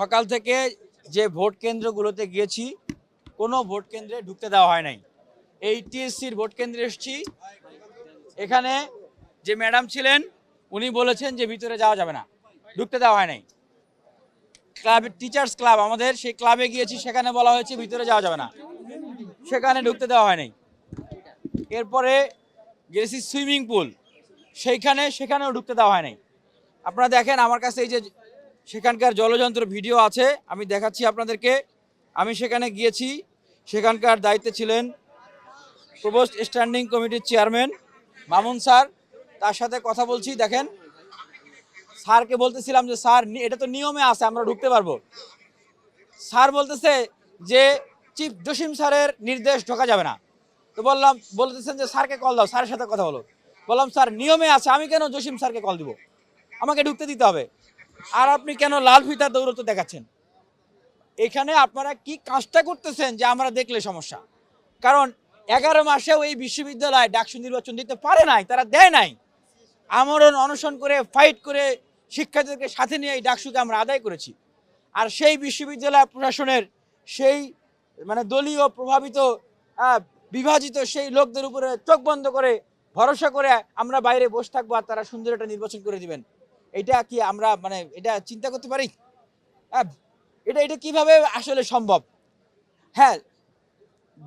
সকাল থেকে যে ভোট কেন্দ্রগুলোতে গিয়েছি, কোনো ভোট কেন্দ্রে ঢুকতে দেওয়া হয় নাই। এই টিএসসির ভোট কেন্দ্রে এসেছি। এখানে যে ম্যাডাম ছিলেন, উনি বলেছেন যে ভিতরে যাওয়া যাবে না। ঢুকতে দেওয়া হয় নাই। ক্লাব, টিচার্স ক্লাব আমাদের, সেই ক্লাবে গিয়েছি, সেখানে বলা হয়েছে ভিতরে যাওয়া যাবে না। সেখানে ঢুকতে দেওয়া হয় নাই। এরপরে গেছি সুইমিং পুল। সেইখানে, সেখানেও ঢুকতে দেওয়া হয় নাই। আপনারা দেখেন, আমার কাছে এই যে সেখানকার জলযন্ত্র ভিডিও আছে, আমি দেখাচ্ছি আপনাদেরকে। আমি সেখানে গিয়েছি, সেখানকার দায়িত্বে ছিলেন প্রবোস্ট স্ট্যান্ডিং কমিটির চেয়ারম্যান মামুন স্যার। তার সাথে কথা বলছি, দেখেন। স্যারকে বলতেছিলাম যে, স্যার এটা তো নিয়মে আছে, আমরা ঢুকতে পারব। স্যার বলতেছে যে, চিফ জসিম স্যারের নির্দেশ ঢোকা যাবে না। তো বললাম, বলতেছেন যে, স্যারকে কল দাও। স্যারের সাথে কথা বলো। বললাম, স্যার, নিয়মে আছে, আমি কেন জসিম স্যারকে কল দিব? আমাকে ঢুকতে দিতে হবে। আর আপনি কেন লাল ফিতার দৌড়তে দেখাচ্ছেন? এখানে আপনারা কি কাজটা করতেছেন যে আমরা দেখলে সমস্যা? কারণ এগারো মাসেও এই বিশ্ববিদ্যালয় ডাকসু নির্বাচন দিতে পারে নাই, তারা দেয় নাই। আমরণ অনশন করে ফাইট করে শিক্ষার্থীদেরকে সাথে নিয়ে এই ডাকসুকে আমরা আদায় করেছি। আর সেই বিশ্ববিদ্যালয় প্রশাসনের সেই মানে দলীয় প্রভাবিত বিভাজিত সেই লোকদের উপরে চোখ বন্ধ করে, ভরসা করে আমরা বাইরে বসে থাকব আর তারা সুন্দর একটা নির্বাচন করে দিবেন। এটা কি আমরা মানে এটা চিন্তা করতে পারি? এটা এটা কীভাবে আসলে সম্ভব? হ্যাঁ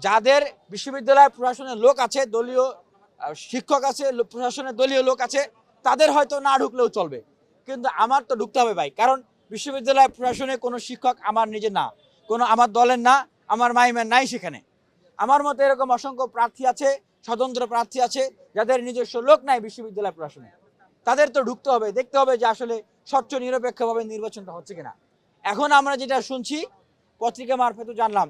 যাদের বিশ্ববিদ্যালয় প্রশাসনের লোক আছে, দলীয় শিক্ষক আছে প্রশাসনের দলীয় লোক আছে, তাদের হয়তো না ঢুকলেও চলবে। কিন্তু আমার তো ঢুকতে হবে ভাই, কারণ বিশ্ববিদ্যালয় প্রশাসনে কোনো শিক্ষক আমার নিজের না, কোনো আমার দলের না, আমার মাইমের নাই সেখানে। আমার মতো এরকম অসংখ্য প্রার্থী আছে, স্বতন্ত্র প্রার্থী আছে, যাদের নিজস্ব লোক নাই বিশ্ববিদ্যালয় প্রশাসনে। তাদের তো ঢুকতে হবে, দেখতে হবে যে আসলে স্বচ্ছ, নিরপেক্ষভাবে নির্বাচনটা হচ্ছে কিনা। এখন আমরা যেটা শুনছি, পত্রিকা মারফত জানলাম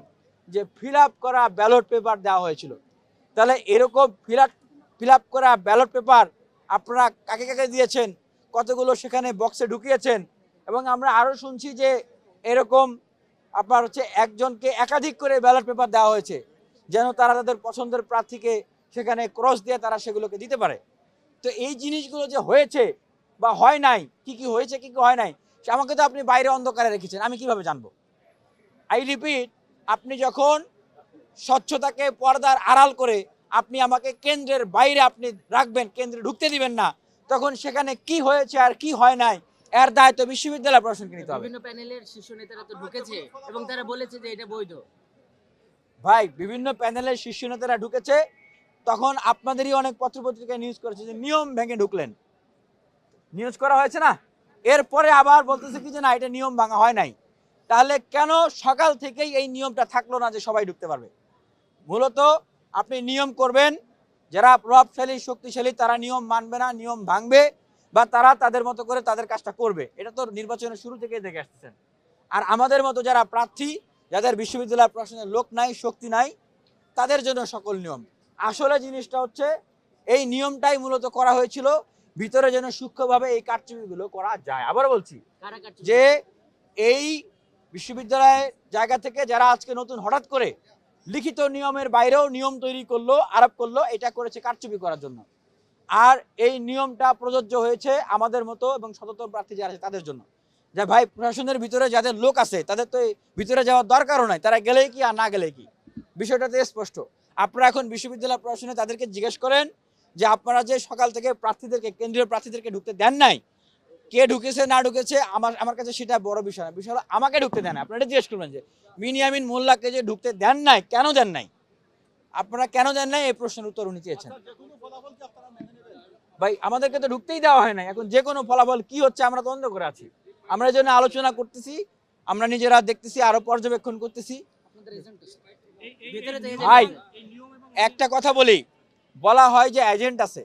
যে ফিল করা ব্যালট পেপার দেওয়া হয়েছিল। তাহলে এরকম ফিল ফিল করা ব্যালট পেপার আপনারা কাকে কাকে দিয়েছেন, কতগুলো সেখানে বক্সে ঢুকিয়েছেন? এবং আমরা আরও শুনছি যে এরকম আপনার হচ্ছে একজনকে একাধিক করে ব্যালট পেপার দেওয়া হয়েছে, যেন তারা তাদের পছন্দের প্রার্থীকে সেখানে ক্রস দিয়ে তারা সেগুলোকে দিতে পারে। তো এই জিনিসগুলো যে হয়েছে বা হয় নাই কি কি হয়েছে কি কি হয় নাই আমাকে তো আপনি বাইরে অন্ধকারে রেখেছেন আমি কীভাবে জানব? আই রিপিট আপনি যখন স্বচ্ছতাকে পর্দার আড়াল করে আপনি আমাকে কেন্দ্রের বাইরে আপনি রাখবেন কেন্দ্রে ঢুকতে দিবেন না তখন সেখানে কি হয়েছে আর কি হয় নাই এর দায়িত্ব বিশ্ববিদ্যালয় প্রশাসনকে নিতে হবে। বিভিন্ন প্যানেলের শীর্ষ নেতারা তো ঢুকেছে এবং তারা বলেছে যে এটা বৈধ। ভাই বিভিন্ন প্যানেলের শীর্ষ নেতারা ঢুকেছে তখন আপনাদেরই অনেক পত্রপত্রিকায় নিউজ করেছে যে নিয়ম ভেঙে ঢুকলেন। নিউজ করা হয়েছে না? এরপরে আবার বলতেছে কি যে না, এটা নিয়ম ভাঙা হয় নাই। তাহলে কেন সকাল থেকেই এই নিয়মটা থাকল না যে সবাই ঢুকতে পারবে? মূলত আপনি নিয়ম করবেন, যারা প্রভাবশালী, শক্তিশালী, তারা নিয়ম মানবে না, নিয়ম ভাঙবে বা তারা তাদের মতো করে তাদের কাজটা করবে। এটা তো নির্বাচনের শুরু থেকেই দেখে আসতেছেন। আর আমাদের মতো যারা প্রার্থী, যাদের বিশ্ববিদ্যালয় প্রশাসনের লোক নাই, শক্তি নাই, তাদের জন্য সকল নিয়ম। আসলে জিনিসটা হচ্ছে এই নিয়মটাই মূলত করা হয়েছিল ভিতরে যেন সূক্ষ্মভাবে এই কারচুপিগুলো করা যায়। আবার বলছি যে এই বিশ্ববিদ্যালয়ের জায়গা থেকে যারা আজকে নতুন হঠাৎ করে লিখিত নিয়মের বাইরেও নিয়ম তৈরি করল আরোপ করল এটা করেছে কারচুপি করার জন্য। আর এই নিয়মটা প্রযোজ্য হয়েছে আমাদের মতো এবং সতত প্রার্থী যারা আছে তাদের জন্য। যে ভাই প্রশাসনের ভিতরে যাদের লোক আছে তাদের তো এই ভিতরে যাওয়ার দরকারও নাই তারা গেলেই কি আর না গেলেই কি? বিষয়টা তো স্পষ্ট। আপনারা এখন বিশ্ববিদ্যালয় প্রশাসনে তাদেরকে জিজ্ঞেস করেন যে আপনারা যে সকাল থেকে প্রার্থীদেরকে কেন্দ্রীয় প্রার্থীদেরকে ঢুকতে দেন নাই কে ঢুকেছে না ঢুকেছে আমার আমার কাছে সেটা বড় বিষয় না। বিষয় হলো আমাকে ঢুকতে দেন না। আপনারা জিজ্ঞেস করবেন যে মিনিয়ামিন মোল্লাকে যে ঢুকতে দেন নাই কেন দেন নাই? আপনারা কেন দেন নাই? এই প্রশ্নের উত্তর উনি চেয়েছেন। ভাই আমাদেরকে তো ঢুকতেই দেওয়া হয় না এখন যে কোনো ফলাফল কি হচ্ছে আমরা তদন্ত করে আছি। আমরা এই জন্য আলোচনা করতেছি আমরা নিজেরা দেখতেছি আরও পর্যবেক্ষণ করতেছি। ভাই একটা কথা বলি বলা হয় যে এজেন্ট আছে।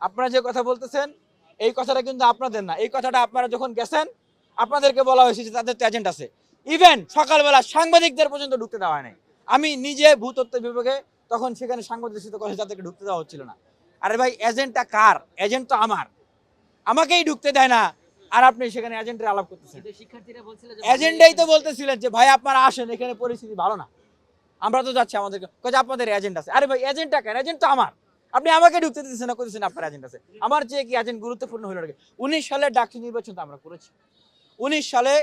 আপনারা যে কথা বলতেছেন এই কথাটা কিন্তু আপনাদের না। এই কথাটা আপনারা যখন গেছেন আপনাদেরকে বলা হয়েছে যে তাদের তো এজেন্ট আছে। ইভেন সকালবেলা সাংবাদিকদের পর্যন্ত ঢুকতে দেওয়া হয় নাই। আমি নিজে ভূতত্ত্ব বিভাগে তখন সেখানে সাংবাদিকদের সাথে কথা তাদেরকে ঢুকতে দেওয়া হচ্ছিল না। আরে ভাই এজেন্টটা কার? এজেন্ট তো আমার। আমাকেই ঢুকতে দেয় না। আর আপনি সেখানে এজেন্টের আলাপ করতেছেন। এজেন্ডাই তো বলতেছিলেন যে ভাই আপনারা আসেন এখানে পরিস্থিতি ভালো না। আমরা তো যাচ্ছি আমাদেরকে। কয়ে আপনাদের এজেন্ট আছে। আরে ভাই এজেন্টটা কেন? এজেন্ট তো আমার। আপনি আমাকে ঢুকতে দিচ্ছেন না করতেছেন আপনার এজেন্ট আছে। আমার যে কি এজেন্ট গুরুত্বপূর্ণ হলো নাকি? উনিশ সালে ডাক্তার নির্বাচন তো আমরা করেছি। উনিশ সালে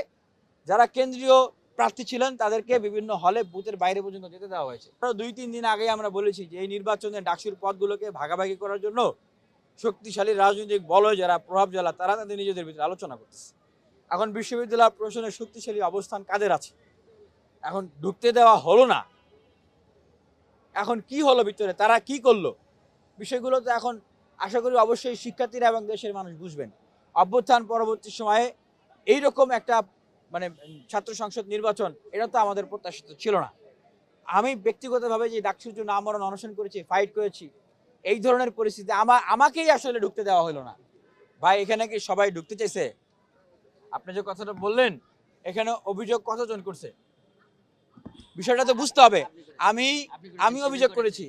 যারা কেন্দ্রীয় প্রার্থী ছিলেন, তাদেরকে বিভিন্ন হলে, বুথের বাইরে পর্যন্ত যেতে দেওয়া হয়েছে। দুই, তিন দিন আগে আমরা বলেছি যে, এই নির্বাচনে ডাকসুর পদগুলোকে ভাগাভাগি করার জন্য শক্তিশালী রাজনৈতিক বলয় যারা প্রভাব জ্বালা, তারা তাদের নিজেদের ভিতরে আলোচনা করতেছে। এখন বিশ্ববিদ্যালয় প্রশাসনের শক্তিশালী অবস্থান কাদের আছে? এখন ঢুকতে দেওয়া হলো না। এখন কি হলো ভিতরে? তারা কি করল? বিষয়গুলো তো এখন আশা করি অবশ্যই শিক্ষার্থীরা এবং দেশের মানুষ বুঝবেন। অভ্যুত্থান পরবর্তী সময়ে এইরকম একটা মানে ছাত্র সংসদ নির্বাচন, এটা তো আমাদের প্রত্যাশিত ছিল না। আমি ব্যক্তিগতভাবে যে ডাকসুর জন্য আমরণ অনশন করেছি ফাইট করেছি, এই ধরনের পরিস্থিতি আমা, আমাকেই আসলে ঢুকতে দেওয়া হলো না। ভাই, এখানে কি সবাই ঢুকতে চাইছে? আপনি যে কথাটা বললেন, এখানে অভিযোগ কতজন করছে? বিষয়টা তো বুঝতে হবে। আমি আমি অভিযোগ করেছি।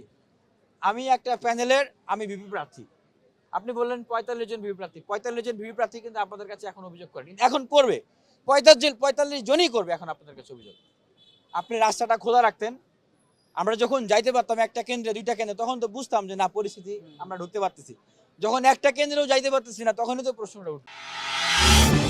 আমি একটা প্যানেলের, আমি বিপি প্রার্থী। আপনি বললেন পঁয়তাল্লিশ জন বিপি প্রার্থী। পঁয়তাল্লিশ জন বিপি প্রার্থী কিন্তু আপনাদের কাছে এখন অভিযোগ করেনি। এখন করবে। পঁয়তাল্লিশ জন, পঁয়তাল্লিশ জনই করবে এখন আপনাদের কাছে অভিযোগ। আপনি রাস্তাটা খোলা রাখতেন। আমরা যখন যাইতে পারতাম একটা কেন্দ্রে, দুইটা কেন্দ্রে, তখন তো বুঝতাম যে না, পরিস্থিতি আমরা ঢুকতে পারতেছি। যখন একটা কেন্দ্রেও যাইতে পারতেছি না, তখনই তো প্রশ্নটা উঠবে।